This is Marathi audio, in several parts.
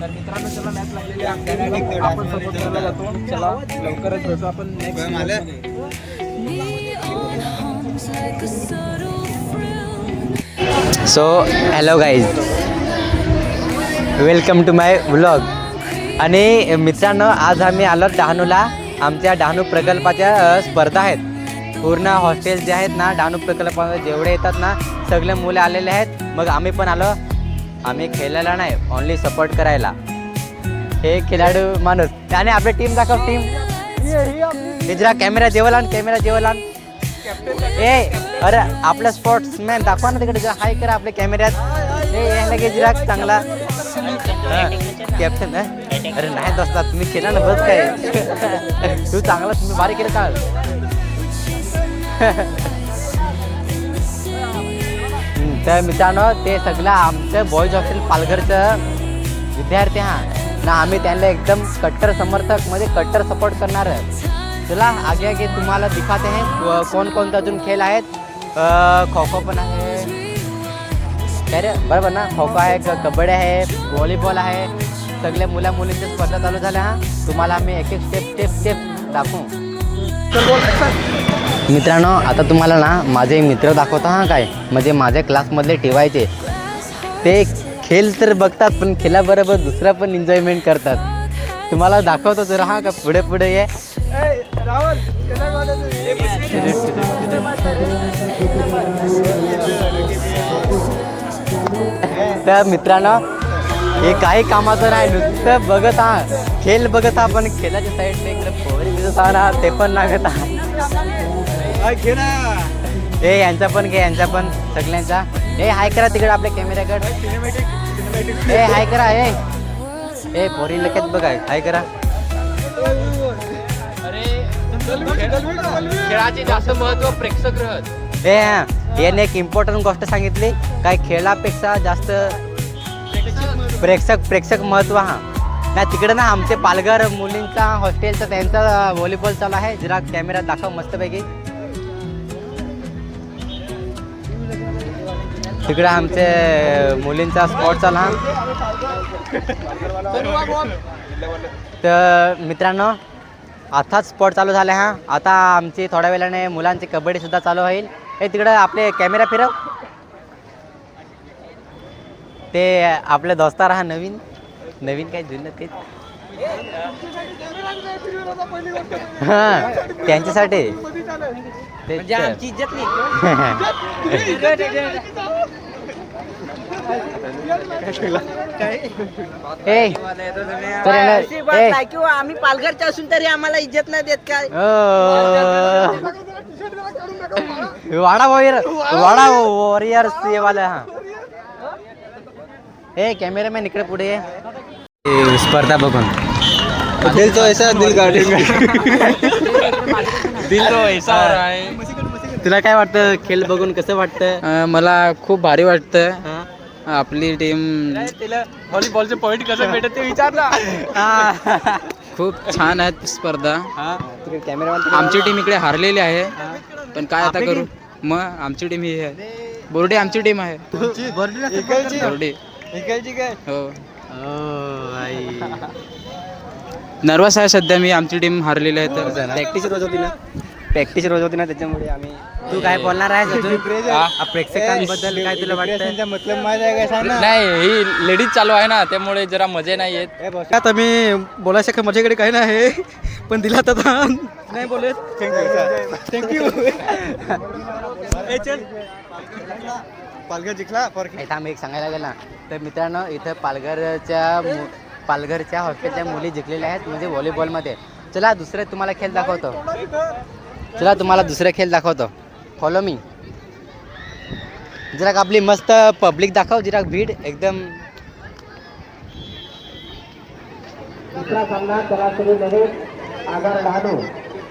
तर मित्रांनो चला मॅच लागलेली आहे आपण सपोर्ट करायला जातो चला लवकरच भेटू आपण next so hello guys welcome to my vlog आणि मित्रांनो आज आम्ही आलो डहाणूला. आमच्या डहाणू प्रकल्पाच्या स्पर्धा आहेत. पूर्ण हॉस्टेल जे आहेत ना डहाणू प्रकल्पामध्ये जेवढे येतात ना सगळे मुले आलेले आहेत. मग आम्ही पण आलो. आम्ही खेळायला नाही ओनली सपोर्ट करायला. हे खेळाडू माणूस. आणि आपली टीम दाखव टीम हे जरा कॅमेरा जेवला कॅमेरा जेवला ए अरे आपला स्पोर्ट्समॅन दाखवा ना तिकडे जरा हाय करा आपल्या कॅमेऱ्यात हे यायला गे जरा चांगला. कॅप्टन अरे नाही दसला तुम्ही केला ना बस काय. तू चांगला तुम्ही बारीक केलं का? तर मित्रांनो ते सगळं आमचं बॉईज हॉस्टेल पालघरचं विद्यार्थी हा. ना आम्ही त्यांना एकदम कट्टर समर्थकमध्ये कट्टर सपोर्ट करणार आहे. चला आगे आगे तुम्हाला दिखाते हैं कोण कोणते अजून खेळ आहेत. खो खो पण आहे. काय रे? बरोबर ना? खो खो आहे कबड्डी आहे व्हॉलीबॉल आहे. सगळ्या मुला मुलींच्या स्पर्धा चालू झाल्या हा. तुम्हाला आम्ही एक एक स्टेप स्टेप स्टेप दाखवू. मित्रांनो आता तुम्हाला ना माझे मित्र दाखवता हा काय? म्हणजे माझ्या क्लासमधले ठेवायचे ते खेळ तर बघतात पण खेळाबरोबर दुसरा पण एन्जॉयमेंट करतात. तुम्हाला दाखवतो जरा हा का? पुढे पुढे ये. तर मित्रांनो हे काही कामाचं नाही नुसतं बघत हा. खेळ बघत हा पण खेळाच्या साईडने इकडे पोहरी दिसत हा ना ते पण लागत हा ए यांचा पण घे यांचा पण सगळ्यांचा. ए हाय करा तिकडे आपल्या कॅमेऱ्याकडे ए हाय करा ए. ए पोरी लगेच बघा हाय करा. खेळाचे जास्त महत्त्व प्रेक्षक राहत ए हा, याने एक इम्पॉर्टंट गोष्ट सांगितली. काय खेळापेक्षा जास्त प्रेक्षक प्रेक्षक महत्त्व हा. नाही तिकडे ना आमचे पालघर मुलींचा हॉस्टेलचा त्यांचा व्हॉलीबॉल चालू आहे. जरा कॅमेरा दाखव मस्तपैकी. तिकडे आमचे मुलींचा स्पॉट चालू हा तर मित्रांनो आताच स्पॉट चालू झाला हा आता आमची थोड्या वेळाने मुलांची कबड्डीसुद्धा चालू होईल. हे तिकडं आपले कॅमेरा फिरव. ते आपले दोस्तार हा नवीन. नवीन काय जुनं तेच हा त्यांच्यासाठी. तेच म्हणजे तर. आमची इज्जत नाही. ए तर याला- अशी बात ए, नाही किंवा आम्ही पालघरचे असून तरी आम्हाला इज्जत नाही देत काय? वाडा वॉरियर वाडा वॉरियर ये वाला हा. ए कॅमेरामॅन इकडे पुढे ये. ए, स्पर्धा बघून. दिल तो ऐसा दिल दिल तो ऐसा हो रहा है. तुला काय वाटतं? खेळ बघून कसं वाटतं अं, मला खूप भारी वाटतं हा? आपली टीम तिला व्हॉलीबॉलचे पॉईंट कसं भेटत ते विचारला. हा. खूप छान आहेत स्पर्धा. हा, तिकडे आमची टीम इकडे हारलेली आहे. पण काय आता करू? मग आमची टीम ही आहे. बोर्डे आमची टीम आहे. बोर्डे. हो. ओ, आई. नर्वस आहे सध्या मी आमची टीम हारलेली आहे तर प्रॅक्टिस रोज होती ना. प्रॅक्टिस रोज होती ना त्याच्यामुळे आम्ही तू काय बोलणार आहे अजून प्रेक्षकांबद्दल काय तुला वाटतं मतलब माहिती आहे काय नाही ही लेडीज चालू आहे ना त्यामुळे जरा मजे नाही येत. आता मी बोलायचं माझ्याकडे काही नाही पण दिला तर नाही बोलत थँक्यू पालघर जिंकला इथं आम्ही एक सांगायला गेला. तर मित्रांनो इथं पालघरच्या मु- पालघरच्या हॉस्टेलच्या मुली जिंकलेल्या आहेत म्हणजे व्हॉलीबॉलमध्ये. चला दुसरे तुम्हाला खेळ दाखवतो. चला तुम्हाला दुसरे खेळ दाखवतो. फॉलो मी जरा आपली मस्त पब्लिक दाखव जरा भीड एकदम. दुसरा सामना सरासरी आगार डहाणू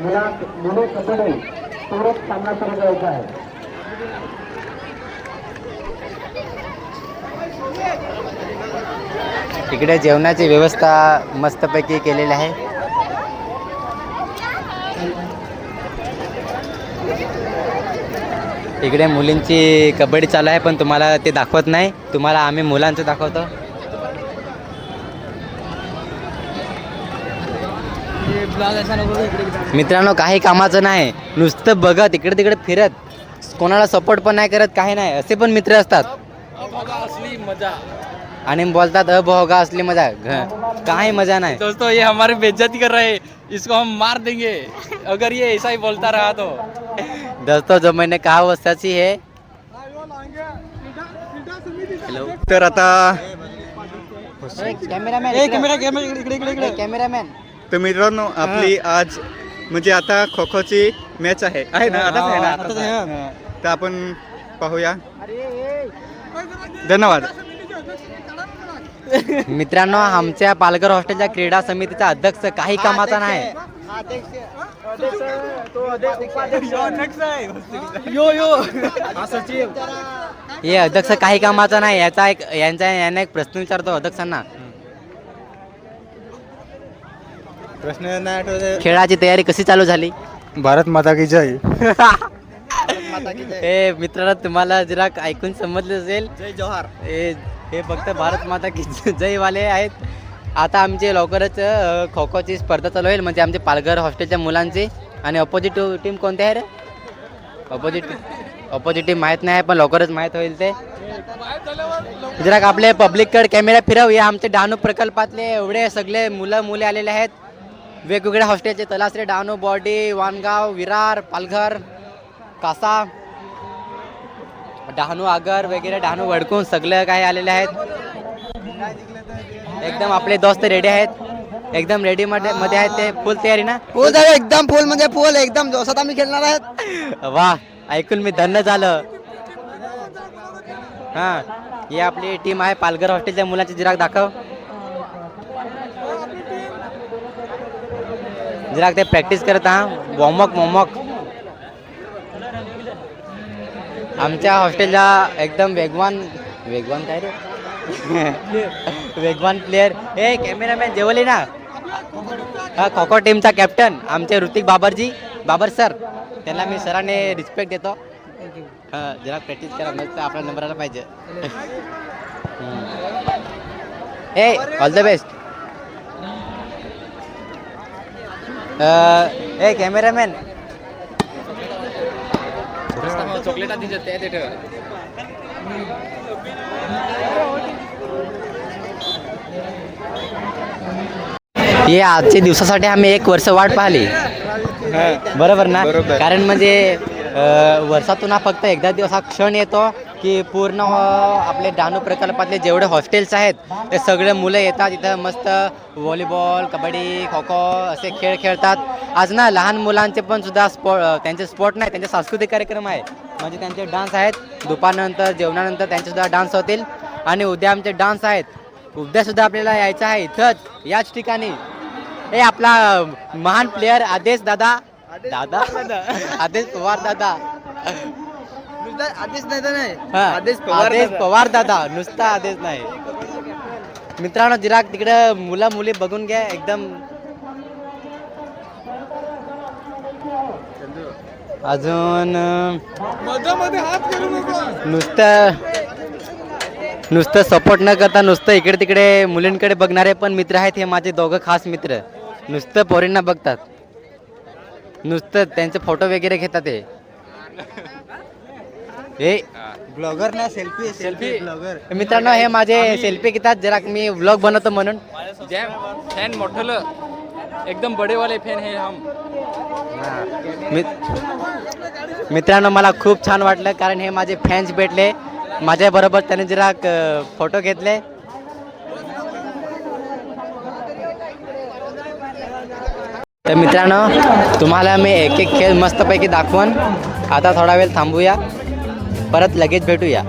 मुला मुले कबड्डी तोरच सामना सुरू करायचा आहे. इकडे जेवणाची व्यवस्था मस्तपैकी केलेली आहे. इकडे मुलींची कबड्डी चालू आहे पण तुम्हाला ते दाखवत नाही. तुम्हाला आम्ही मुलांचं दाखवतो. मित्रांनो काही कामाचं नाही. नुसतं बघत इकडे तिकडे फिरत. कोणाला सपोर्ट पण नाही करत काही नाही. असे पण मित्र असतात. असली मजा. आणि बोलतात अभोगा असली मजा. घ- काही मजा नाही. दोस्तों ये हमारी बेइज्जती कर रहे हैं। इसको हम मार देंगे। अगर ये ऐसा ही बोलता रहा तो। दोस्तों जो मैंने कहा वो सच ही है। हेलो तर आता कॅमेरामॅन कॅमेरामॅन तर मित्रांनो आपली आज म्हणजे आता खो खोची मॅच आहे आहे ना? आताच आहे ना. तर आपण पाहूया. धन्यवाद. मित्रांनो आमच्या पालघर हॉस्टेलच्या क्रीडा समितीचा अध्यक्ष काही कामाचा नाही. हे अध्यक्ष काही कामाचा नाही याचा एक यांचा यांना एक प्रश्न विचारतो अध्यक्षांना. प्रश्न नाही आठवत. खेळाची तयारी कशी चालू झाली? भारत माता की जय. हे मित्रांनो तुम्हाला जरा ऐकून समजलं असेल. जय जवाहर हे हे फक्त भारत माता की जयवाले आहेत. आता आमचे लवकरच खो खोची स्पर्धा चालू होईल. म्हणजे आमचे पालघर हॉस्टेलच्या मुलांची. आणि अपोजिट टीम कोणती आहे रे? अपोजिट अपोजिट टीम माहीत नाही पण लवकरच माहीत होईल ते. जरा आपले पब्लिककडे कॅमेरा फिरव या आमचे डहाणू प्रकल्पातले एवढे सगळे मुलं मुले आलेले आहेत. वेगवेगळ्या हॉस्टेलचे तलासरे डहाणू बॉडी वानगाव विरार पालघर कासा. डहाणू आगर वगैरे डहाणू वडकून सगळं काही आलेले आहेत. एकदम आपले दोस्त रेडी आहेत. एकदम रेडी मध्ये मध्ये आहेत ते फुल तयारी ना? फुल झालं एकदम फुल म्हणजे फुल एकदम जोशात आम्ही खेळणार आहेत. वा ऐकून मी धन्य झालं. हा ही आपली टीम आहे पालघर हॉस्टेलच्या मुलांची जिराक दाखव. जिराक ते प्रॅक्टिस करत हा वॉर्मअप वॉर्मअप आमच्या हॉस्टेलला एकदम वेगवान वेगवान काय रे? वेगवान प्लेअर हे कॅमेरामॅन जेवले ना? हा खो खो टीमचा कॅप्टन आमचे ऋतिक बाबरजी बाबर सर त्यांना मी सरांनी रिस्पेक्ट देतो. जरा प्रॅक्टिस करा मग आपला नंबर आला पाहिजे. हे ए ऑल द बेस्ट ए कॅमेरामॅन चॉकलेट आधी ते ते ठेव. हे आजच्या दिवसासाठी आम्ही एक वर्ष वाट पाहिली. बरोबर ना. कारण म्हणजे अं, वर्षातून हा फक्त एकदा दिवस हा क्षण येतो. की पूर्ण आपले डहाणू प्रकल्पातले जेवढे हॉस्टेल्स आहेत ते सगळे मुलं येतात इथं मस्त व्हॉलीबॉल कबड्डी खो खो असे खेळ खेळतात. आज ना लहान मुलांचे पण सुद्धा स्पो त्यांचे स्पोर्ट नाही त्यांचे सांस्कृतिक कार्यक्रम आहे म्हणजे त्यांचे डान्स आहेत दुपारनंतर जेवणानंतर त्यांचे सुद्धा डान्स होतील. आणि उद्या आमचे डान्स आहेत. उद्या सुद्धा आपल्याला यायचं आहे इथंच याच ठिकाणी. हे आपला महान प्लेअर आदेश दादा. दादा. आदेश पवार दादा. आधीच नाही हा, आदेश पवार आदेश दादा. पवार दादा नुसता आदेश नाही. मित्रांनो जरा तिकडे मुला मुली बघून घ्या एकदम. अजून अं, नुसतं नुसतं सपोर्ट न करता नुसतं इकडे तिकडे मुलींकडे बघणारे पण मित्र आहेत हे माझे दोघं खास मित्र. नुसतं पोरींना बघतात. नुसतं त्यांचे फोटो वगैरे घेतात हे. हे. ब्लॉगर ना सेल्फी सेल्फी ब्लॉगर मित्रांनो हे माझे सेल्फी घेतात जरा मी व्लॉग बनवतो म्हणून. जॅम फॅन मोठलं. एकदम बडे वाले फॅन है हम. मित- मित्रांनो मला खूप छान वाटलं कारण हे माझे फॅन्स भेटले. माझ्याबरोबर त्याने जरा फोटो घेतले. तर मित्रांनो तुम्हाला मी एक एक खेळ मस्तपैकी दाखवून. आता थोडा वेळ थांबूया. परत लगेच भेटूया.